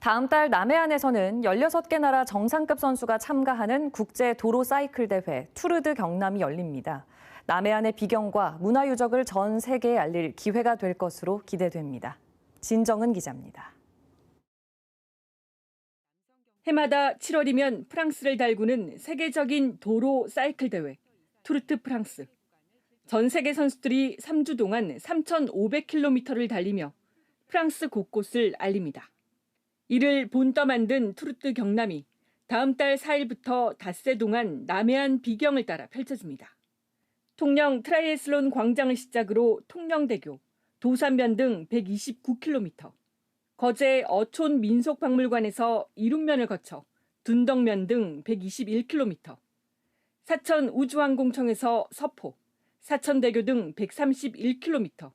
다음 달 남해안에서는 16개 나라 정상급 선수가 참가하는 국제 도로 사이클 대회 투르드 경남이 열립니다. 남해안의 비경과 문화 유적을 전 세계에 알릴 기회가 될 것으로 기대됩니다. 진정은 기자입니다. 해마다 7월이면 프랑스를 달구는 세계적인 도로 사이클 대회 투르트 프랑스. 전 세계 선수들이 3주 동안 3,500km를 달리며 프랑스 곳곳을 알립니다. 이를 본떠 만든 투르트 경남이 다음 달 4일부터 닷새 동안 남해안 비경을 따라 펼쳐집니다. 통영 트라이애슬론 광장을 시작으로 통영대교, 도산변 등 129km, 거제 어촌 민속박물관에서 이룸면을 거쳐 둔덕면 등 121km, 사천 우주항공청에서 서포, 사천대교 등 131km,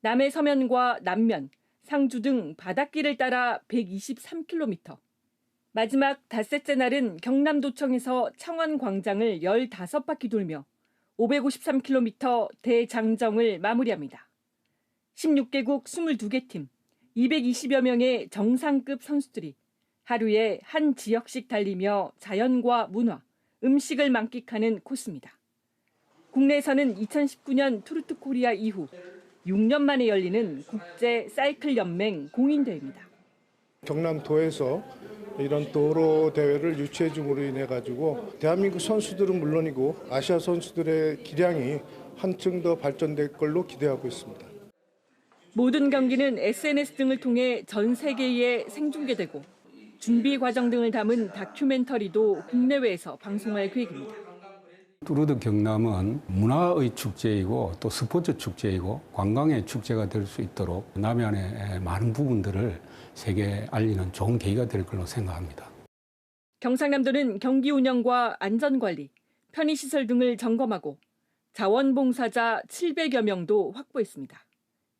남해 서면과 남면, 상주 등 바닷길을 따라 123km. 마지막 닷새째 날은 경남도청에서 창원광장을 15바퀴 돌며 553km 대장정을 마무리합니다. 16개국 22개 팀, 220여 명의 정상급 선수들이 하루에 한 지역씩 달리며 자연과 문화, 음식을 만끽하는 코스입니다. 국내에서는 2019년 투르트 코리아 이후 6년 만에 열리는 국제 사이클 연맹 공인대회입니다. 경남도에서 이런 도로 대회를 유치해 줌으로 인해 가지고 대한민국 선수들은 물론이고 아시아 선수들의 기량이 한층 더 발전될 걸로 기대하고 있습니다. 모든 경기는 SNS 등을 통해 전 세계에 생중계되고 준비 과정 등을 담은 다큐멘터리도 국내외에서 방송할 계획입니다. 뚜르드 경남은 문화의 축제이고 또 스포츠 축제이고 관광의 축제가 될 수 있도록 남해안의 많은 부분들을 세계에 알리는 좋은 계기가 될 걸로 생각합니다. 경상남도는 경기 운영과 안전관리, 편의시설 등을 점검하고 자원봉사자 700여 명도 확보했습니다.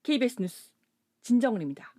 KBS 뉴스 진정은입니다.